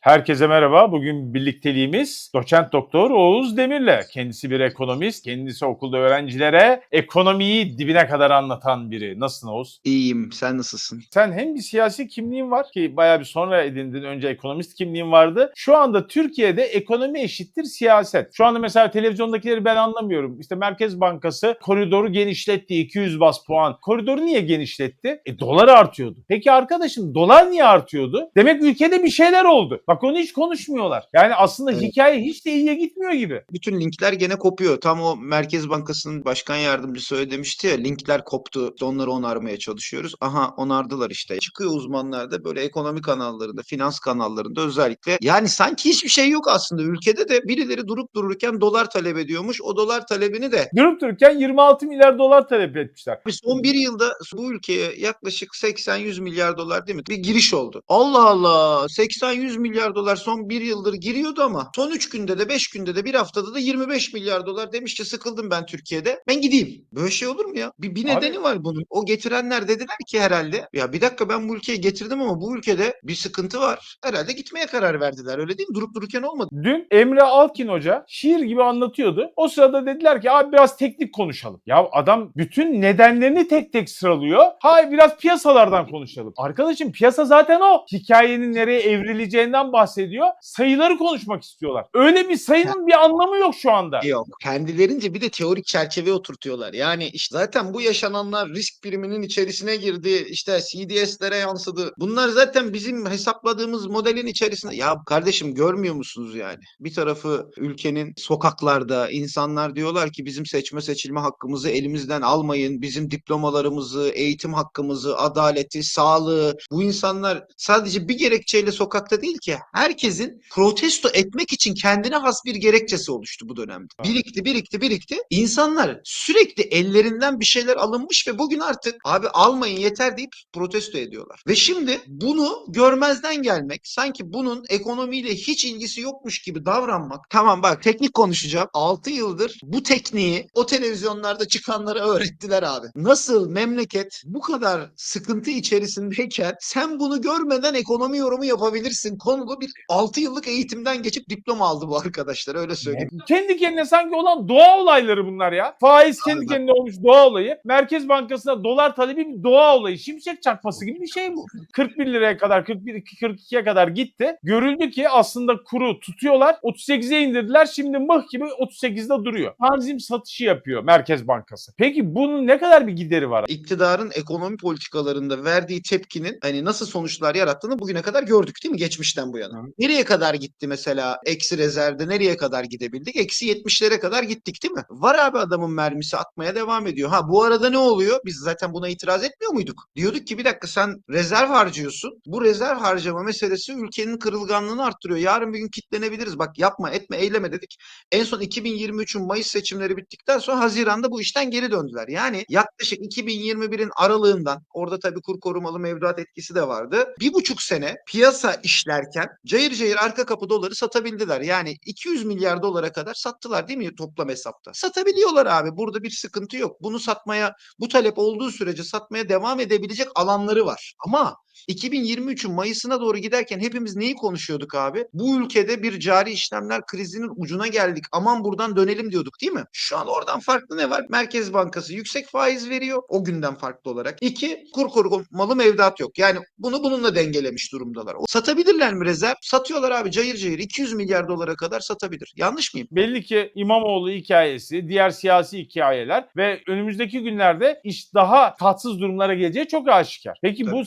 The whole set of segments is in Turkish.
Herkese merhaba. Bugün birlikteliğimiz doçent doktor Oğuz Demir'le. Kendisi bir ekonomist. Kendisi okulda öğrencilere ekonomiyi dibine kadar anlatan biri. Nasılsın Oğuz? İyiyim. Sen nasılsın? Sen hem bir siyasi kimliğin var ki bayağı bir sonra edindin. Önce ekonomist kimliğin vardı. Şu anda Türkiye'de ekonomi eşittir siyaset. Şu anda mesela televizyondakileri ben anlamıyorum. İşte Merkez Bankası koridoru genişletti 200 bas puan. Koridoru niye genişletti? E dolar artıyordu. Peki arkadaşım dolar niye artıyordu? Demek ülkede bir şeyler oldu. Bak onu hiç konuşmuyorlar. Yani aslında Evet. hikaye hiç de iyiye gitmiyor gibi. Bütün linkler gene kopuyor. Tam o Merkez Bankası'nın başkan yardımcısı öyle demişti ya linkler koptu. Onları onarmaya çalışıyoruz. Aha onardılar işte. Çıkıyor uzmanlar da böyle ekonomi kanallarında, finans kanallarında özellikle. Yani sanki hiçbir şey yok aslında. Ülkede de birileri durup dururken dolar talep ediyormuş. O dolar talebini de Durup dururken 26 milyar dolar talep etmişler. Abi son bir yılda bu ülkeye yaklaşık 80-100 milyar dolar değil mi? Bir giriş oldu. Allah Allah 80-100 milyar dolar son bir yıldır giriyordu ama son 3 günde de 5 günde de bir haftada da 25 milyar dolar demiş ki sıkıldım ben Türkiye'de. Ben gideyim. Böyle şey olur mu ya? Bir, bir Abi- nedeni var bunun. O getirenler dediler ki herhalde ya bir dakika ben bu ülkeye getirdim ama bu ülkede bir sıkıntı var. Herhalde gitmeye karar verdiler öyle değil mi? Durup dururken olmadı. Dün Emre Alkin Hoca şiir gibi anlatıyordu. O sırada dediler ki abi biraz teknik konuşalım. Ya adam bütün nedenlerini tek tek sıralıyor. Hayır biraz piyasalardan konuşalım. Arkadaşım piyasa zaten o. Hikayenin nereye evrileceğinden bahsediyor. Sayıları konuşmak istiyorlar. Öyle bir sayının bir anlamı yok şu anda. Yok. Kendilerince bir de teorik çerçeve oturtuyorlar. Yani işte zaten bu yaşananlar risk priminin içerisine girdi. İşte CDS'lere yansıdı. Bunlar zaten bizim hesapladığımız modelin içerisinde. Ya kardeşim görmüyor musunuz yani? Bir tarafı ülkenin sokaklarda insanlar diyorlar ki bizim seçme seçilme hakkımızı elimizden almayın. Bizim diplomalarımızı, eğitim hakkımızı, adaleti, sağlığı. Bu insanlar sadece bir gerekçeyle sokakta değil ki herkesin protesto etmek için kendine has bir gerekçesi oluştu bu dönemde. Birikti, birikti, birikti. İnsanlar sürekli ellerinden bir şeyler alınmış ve bugün artık abi almayın yeter deyip protesto ediyorlar. Ve şimdi bunu görmezden gelmek, sanki bunun ekonomiyle hiç ilgisi yokmuş gibi davranmak. Tamam bak teknik konuşacağım. 6 yıldır bu tekniği o televizyonlarda çıkanlara öğrettiler abi. Nasıl memleket bu kadar sıkıntı içerisindeyken sen bunu görmeden ekonomi yorumu yapabilirsin konulu bir 6 yıllık eğitimden geçip diploma aldı bu arkadaşlar öyle söyleyeyim. Kendi kendine sanki olan doğa olayları bunlar ya. Faiz kendi Aynen. kendine olmuş doğa olayı. Merkez Bankası'na dolar talebi bir doğa olayı. Şimşek çakması gibi bir şey bu. 41 liraya kadar 41 42'ye kadar gitti. Görüldü ki aslında kuru tutuyorlar. 38'e indirdiler. Şimdi mıh gibi 38'de duruyor. Tanzim satışı yapıyor Merkez Bankası. Peki bunun ne kadar bir gideri var? iktidarın ekonomi politikalarında verdiği tepkinin hani nasıl sonuçlar yarattığını bugüne kadar gördük değil mi geçmişten bu yana. Hı. Nereye kadar gitti mesela eksi rezervde nereye kadar gidebildik? Eksi 70'lere kadar gittik değil mi? Var abi adamın mermisi atmaya devam ediyor. Ha bu arada ne oluyor? Biz zaten buna itiraz etmiyor muyduk? Diyorduk ki bir dakika sen rezerv harcıyorsun. Bu rezerv harcama meselesi ülkenin kırılganlığını arttırıyor. Yarın bir gün kitlenebiliriz. Bak yapma etme eyleme dedik. En son 2023'ün Mayıs seçimleri bittikten sonra Haziran'da bu işten geri döndüler. Yani yaklaşık 2021'in aralığından orada tabii kur korumalı mevduat etkisi de vardı. Bir buçuk sene piyasa işlerken cayır cayır arka kapı doları satabildiler. Yani 200 milyar dolara kadar sattılar değil mi toplam hesapta? Satabiliyorlar abi. Burada bir sıkıntı yok. Bunu satmaya bu talep olduğu sürece satmaya devam edebilecek alanları var. Ama 2023'ün Mayıs'ına doğru giderken hepimiz neyi konuşuyorduk abi? Bu ülkede bir cari işlemler krizinin ucuna geldik. Aman buradan dönelim diyorduk değil mi? Şu an oradan farklı ne var? Merkez Bankası yüksek faiz veriyor. O günden farklı olarak. İki, kur korumalı mevduat yok. Yani bunu bununla dengelemiş durumdalar. O- Satabilirler mi rezerv? Satıyorlar abi cayır cayır. 200 milyar dolara kadar satabilir. Yanlış mıyım? Belli ki İmamoğlu hikayesi, diğer siyasi hikayeler ve önümüzdeki günlerde iş daha tatsız durumlara geleceği çok aşikar. Peki bu Tabii.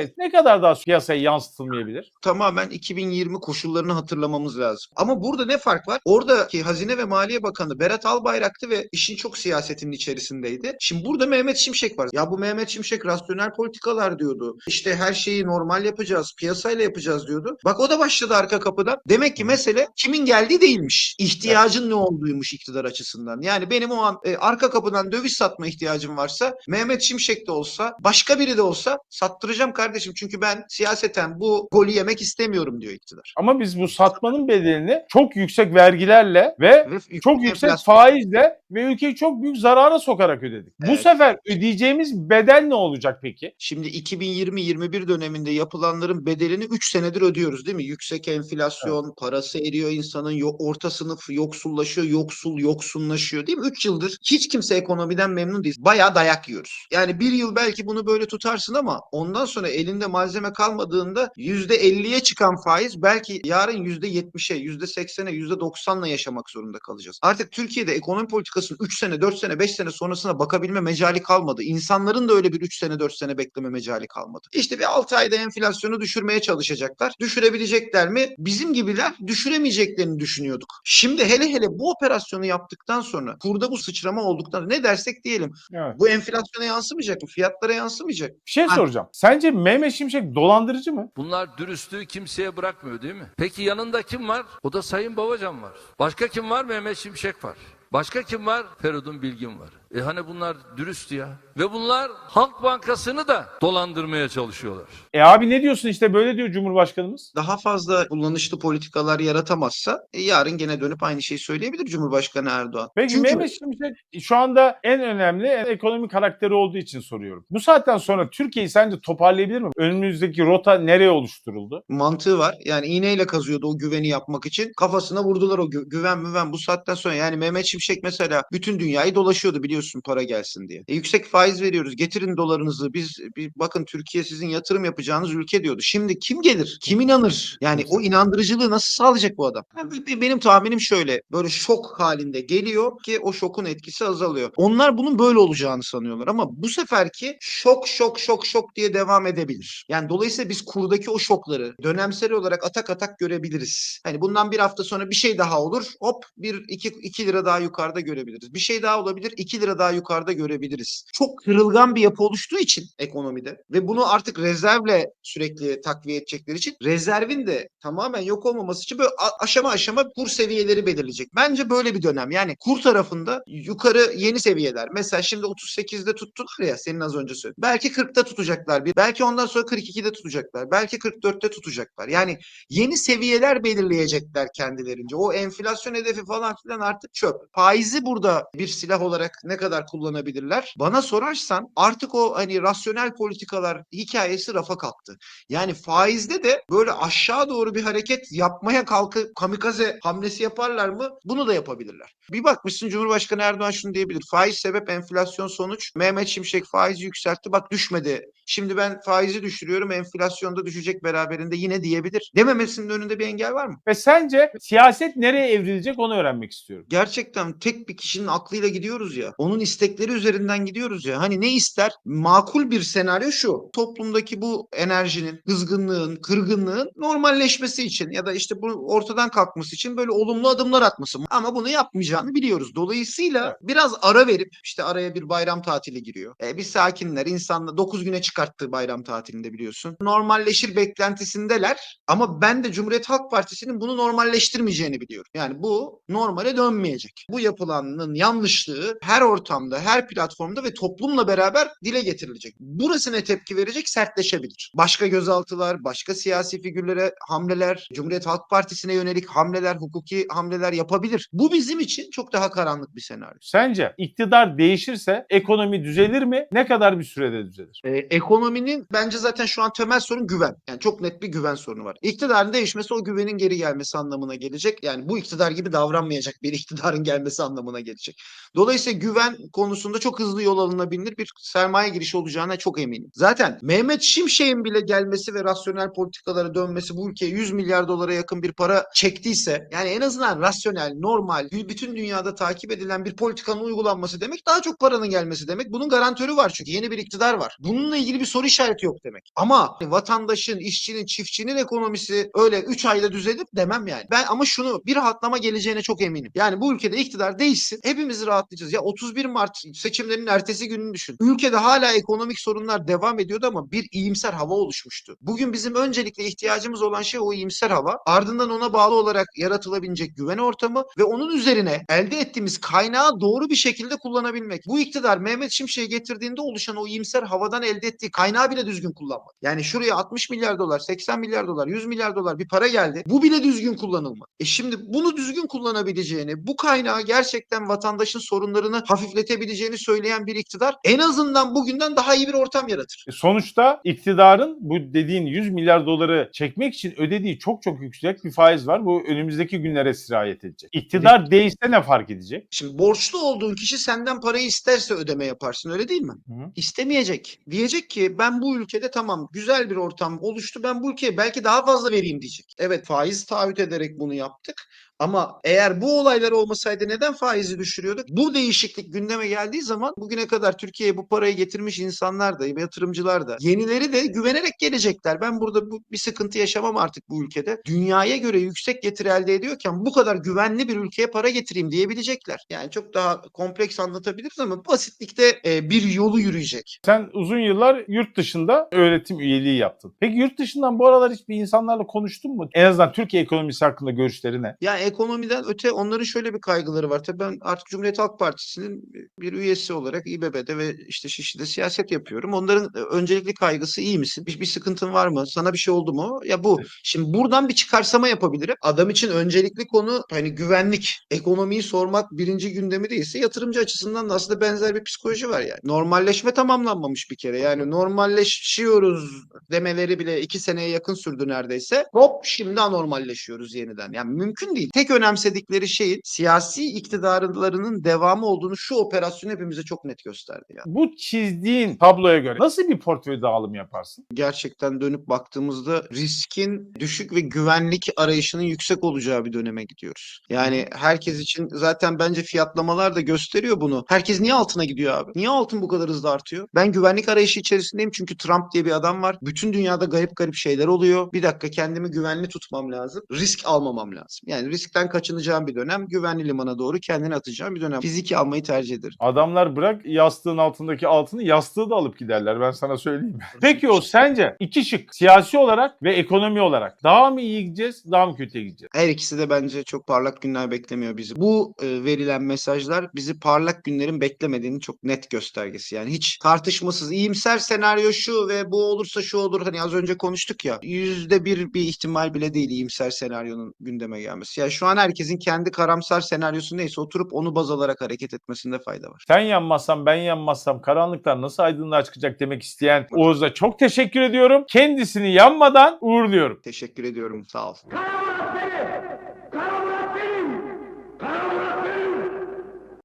Sence ne kadar daha piyasaya yansıtılmayabilir? tamamen 2020 koşullarını hatırlamamız lazım. Ama burada ne fark var? Oradaki Hazine ve Maliye Bakanı Berat Albayrak'tı ve işin çok siyasetinin içerisindeydi. Şimdi burada Mehmet Şimşek var. Ya bu Mehmet Şimşek rasyonel politikalar diyordu. İşte her şeyi normal yapacağız, piyasayla yapacağız diyordu. Bak o da başladı arka kapıdan. Demek ki mesele kimin geldiği değilmiş. İhtiyacın ne olduğuymuş iktidar açısından. Yani benim o an e, arka kapıdan döviz satma ihtiyacım varsa Mehmet Şimşek de olsa, başka biri de olsa sattıracağım kardeşim kardeşim çünkü ben siyaseten bu golü yemek istemiyorum diyor iktidar. Ama biz bu satmanın bedelini çok yüksek vergilerle ve Ve çok yüksek enflasyon- faizle ve ülkeyi çok büyük zarara sokarak ödedik. Bu Evet. sefer ödeyeceğimiz bedel ne olacak peki? Şimdi 2020-21 döneminde yapılanların bedelini 3 senedir ödüyoruz değil mi? Yüksek enflasyon, parası eriyor insanın, orta sınıf yoksullaşıyor, yoksul yoksunlaşıyor değil mi? 3 yıldır hiç kimse ekonomiden memnun değil. Bayağı dayak yiyoruz. Yani bir yıl belki bunu böyle tutarsın ama ondan sonra elinde malzeme kalmadığında %50'ye çıkan faiz belki yarın %70'e, %80'e, %90'la yaşamak zorunda kalacağız. Artık Türkiye'de ekonomi politikasının 3 sene, 4 sene, 5 sene sonrasına bakabilme mecali kalmadı. İnsanların da öyle bir 3 sene, 4 sene bekleme mecali kalmadı. İşte bir 6 ayda enflasyonu düşürmeye çalışacaklar. Düşürebilecekler mi? Bizim gibiler düşüremeyeceklerini düşünüyorduk. Şimdi hele hele bu operasyonu yaptıktan sonra kurda bu sıçrama olduktan ne dersek diyelim Evet. bu enflasyona yansımayacak mı? Fiyatlara yansımayacak. Bir şey Ha. soracağım. Sence Mehmet Şimşek dolandırıcı mı? Bunlar dürüstlüğü kimseye bırakmıyor değil mi? Peki yanında kim var? O da Sayın Babacan var. Başka kim var? Mehmet Şimşek var. Başka kim var? Feridun Bilgin var. E hani bunlar dürüst ya. Ve bunlar Halk Bankası'nı da dolandırmaya çalışıyorlar. E abi ne diyorsun işte böyle diyor Cumhurbaşkanımız. Daha fazla kullanışlı politikalar yaratamazsa e, yarın gene dönüp aynı şeyi söyleyebilir Cumhurbaşkanı Erdoğan. Peki Çünkü Mehmet Şimşek şu anda en önemli en ekonomik karakteri olduğu için soruyorum. Bu saatten sonra Türkiye'yi sence toparlayabilir mi? Önümüzdeki rota nereye oluşturuldu? mantığı var. Yani iğneyle kazıyordu o güveni yapmak için. Kafasına vurdular o gü- güven müven bu saatten sonra. Yani Mehmet Şimşek mesela bütün dünyayı dolaşıyordu biliyorsun para gelsin diye. E, yüksek faiz veriyoruz. Getirin dolarınızı. Biz bir bakın Türkiye sizin yatırım yapacağınız ülke diyordu. Şimdi kim gelir? Kim inanır? Yani o inandırıcılığı nasıl sağlayacak bu adam? Yani be- benim tahminim şöyle. Böyle şok halinde geliyor ki o şokun etkisi azalıyor. Onlar bunun böyle olacağını sanıyorlar ama bu seferki şok şok şok şok diye devam edebilir. Yani dolayısıyla biz kurdaki o şokları dönemsel olarak atak atak görebiliriz. Hani bundan bir hafta sonra bir şey daha olur. Hop bir iki, iki lira daha yukarıda görebiliriz. Bir şey daha olabilir. iki lira daha yukarıda görebiliriz. Çok kırılgan bir yapı oluştuğu için ekonomide ve bunu artık rezervle sürekli takviye edecekleri için rezervin de tamamen yok olmaması için böyle aşama aşama kur seviyeleri belirleyecek. Bence böyle bir dönem. Yani kur tarafında yukarı yeni seviyeler. Mesela şimdi 38'de tuttular ya senin az önce söyledin. Belki 40'ta tutacaklar. Bir. Belki ondan sonra 42'de tutacaklar. Belki 44'te tutacaklar. Yani yeni seviyeler belirleyecekler kendilerince. O enflasyon hedefi falan filan artık çöp. Faizi burada bir silah olarak ne kadar kullanabilirler? Bana sorarsan artık o hani rasyonel politikalar hikayesi rafa kalktı. Yani faizde de böyle aşağı doğru bir hareket yapmaya kalkıp kamikaze hamlesi yaparlar mı? Bunu da yapabilirler. Bir bakmışsın Cumhurbaşkanı Erdoğan şunu diyebilir. Faiz sebep enflasyon sonuç. Mehmet Şimşek faizi yükseltti. Bak düşmedi. Şimdi ben faizi düşürüyorum. Enflasyon da düşecek beraberinde yine diyebilir. Dememesinin önünde bir engel var mı? Ve sence siyaset nereye evrilecek onu öğrenmek istiyorum. Gerçekten tek bir kişinin aklıyla gidiyoruz ya. Onun istekleri üzerinden gidiyoruz ya. Hani ne ister? Makul bir senaryo şu. Toplumdaki bu enerjinin, kızgınlığın, kırgınlığın normalleşmesi için ya da işte bu ortadan kalkması için böyle olumlu adımlar atması. Ama bunu yapmayacağını biliyoruz. Dolayısıyla biraz ara verip işte araya bir bayram tatili giriyor. E, bir sakinler, insanlar 9 güne çıkarttığı bayram tatilinde biliyorsun. Normalleşir beklentisindeler ama ben de Cumhuriyet Halk Partisi'nin bunu normalleştirmeyeceğini biliyorum. Yani bu normale dönmeyecek. Bu yapılanın yanlışlığı her ortamda, her platformda ve toplumla beraber dile getirilecek. Burası ne tepki verecek? Sertleşebilir. Başka gözaltılar, başka siyasi figürlere hamleler, Cumhuriyet Halk Partisi'ne yönelik hamleler, hukuki hamleler yapabilir. Bu bizim için çok daha karanlık bir senaryo. Sence iktidar değişirse ekonomi düzelir mi? Ne kadar bir sürede düzelir? Ee, ekonominin bence zaten şu an temel sorun güven. Yani çok net bir güven sorunu var. İktidarın değişmesi o güvenin geri gelmesi anlamına gelecek. Yani bu iktidar gibi davranmayacak bir iktidarın gelmesi anlamına gelecek. Dolayısıyla güven konusunda çok hızlı yol alınabilir bir sermaye girişi olacağına çok eminim. Zaten Mehmet Şimşek'in bile gelmesi ve rasyonel politikalara dönmesi bu ülkeye 100 milyar dolara yakın bir para çektiyse yani en azından rasyonel, normal, bütün dünyada takip edilen bir politikanın uygulanması demek daha çok paranın gelmesi demek. Bunun garantörü var çünkü yeni bir iktidar var. Bununla ilgili bir soru işareti yok demek. Ama vatandaşın, işçinin, çiftçinin ekonomisi öyle 3 ayda düzelir demem yani. Ben ama şunu bir rahatlama geleceğine çok eminim. Yani bu ülkede iktidar değişsin. Hepimiz rahatlayacağız. Ya 31 Mart seçimlerinin ertesi gününü düşün. Ülkede hala ekonomik sorunlar devam ediyordu ama bir iyimser hava oluşmuştu. Bugün bizim öncelikle ihtiyacımız olan şey o iyimser hava. Ardından ona bağlı olarak yaratılabilecek güven ortamı ve onun üzerine elde ettiğimiz kaynağı doğru bir şekilde kullanabilmek. Bu iktidar Mehmet Şimşek'i getirdiğinde oluşan o iyimser havadan elde ettiği ettiği kaynağı bile düzgün kullanmadı. Yani şuraya 60 milyar dolar, 80 milyar dolar, 100 milyar dolar bir para geldi. Bu bile düzgün kullanılmadı. E şimdi bunu düzgün kullanabileceğini, bu kaynağı gerçekten vatandaşın sorunlarını hafifletebileceğini söyleyen bir iktidar en azından bugünden daha iyi bir ortam yaratır. E, Sonuçta iktidarın bu dediğin 100 milyar doları çekmek için ödediği çok çok yüksek bir faiz var. Bu önümüzdeki günlere sirayet edecek. İktidar değişse ne fark edecek? Şimdi borçlu olduğun kişi senden parayı isterse ödeme yaparsın öyle değil mi? Hı hı. İstemeyecek. Diyecek ki ben bu ülkede tamam güzel bir ortam oluştu ben bu ülkeye belki daha fazla vereyim diyecek. Evet faiz taahhüt ederek bunu yaptık. Ama eğer bu olaylar olmasaydı neden faizi düşürüyorduk? Bu değişiklik gündeme geldiği zaman bugüne kadar Türkiye'ye bu parayı getirmiş insanlar da, yatırımcılar da, yenileri de güvenerek gelecekler. Ben burada bu, bir sıkıntı yaşamam artık bu ülkede. Dünyaya göre yüksek getiri elde ediyorken bu kadar güvenli bir ülkeye para getireyim diyebilecekler. Yani çok daha kompleks anlatabiliriz ama basitlikte e, bir yolu yürüyecek. Sen uzun yıllar yurt dışında öğretim üyeliği yaptın. Peki yurt dışından bu aralar hiçbir insanlarla konuştun mu? En azından Türkiye ekonomisi hakkında görüşleri ne? Yani ekonomiden öte onların şöyle bir kaygıları var. Tabii ben artık Cumhuriyet Halk Partisi'nin bir üyesi olarak İBB'de ve işte Şişli'de siyaset yapıyorum. Onların e, öncelikli kaygısı iyi misin? Bir, bir sıkıntın var mı? Sana bir şey oldu mu? Ya bu. Şimdi buradan bir çıkarsama yapabilirim. Adam için öncelikli konu hani güvenlik. Ekonomiyi sormak birinci gündemi değilse yatırımcı açısından da aslında benzer bir psikoloji var yani. Normalleşme tamamlanmamış bir kere. Yani normalleşiyoruz demeleri bile iki seneye yakın sürdü neredeyse. Hop şimdi anormalleşiyoruz yeniden. Yani mümkün değil. Tek önemsedikleri şeyin siyasi iktidarlarının devamı olduğunu şu operasyon hepimize çok net gösterdi. Yani. Bu çizdiğin tabloya göre nasıl bir portföy dağılımı yaparsın? Gerçekten dönüp baktığımızda riskin düşük ve güvenlik arayışının yüksek olacağı bir döneme gidiyoruz. Yani herkes için zaten bence fiyatlamalar da gösteriyor bunu. Herkes niye altına gidiyor abi? Niye altın bu kadar hızlı artıyor? Ben güvenlik arayışı içerisindeyim çünkü Trump diye bir adam var. Bütün dünyada garip garip şeyler oluyor. Bir dakika kendimi güvenli tutmam lazım. Risk almamam lazım. Yani riskten kaçınacağım bir dönem. Güvenli limana doğru kendini atacağım bir dönem. Fiziki almayı tercih ederim. Adamlar bırak yastığın altındaki altını yastığı da alıp giderler ben sana söyleyeyim. Peki o sence iki şık siyasi olarak ve ekonomi olarak daha mı iyi gideceğiz daha mı kötüye gideceğiz? Her ikisi de bence çok parlak günler beklemiyor bizi. Bu e, verilen mesajlar bizi parlak günlerin beklemediğinin çok net göstergesi. Yani hiç tartışmasız iyimser senaryo şu ve bu olursa şu olur. Hani az önce konuştuk ya. Yüzde bir bir ihtimal bile değil iyimser senaryonun gündeme gelmesi. Yani şu an herkesin kendi karamsar senaryosu neyse oturup onu baz alarak hareket etmesinde fayda var. Sen yanmazsam ben yanmazsam karanlıktan nasıl aydınlığa çıkacak demek isteyen Oğuz'a çok teşekkür ediyorum. Kendisini yanmadan uğurluyorum. Teşekkür ediyorum. Sağ ol.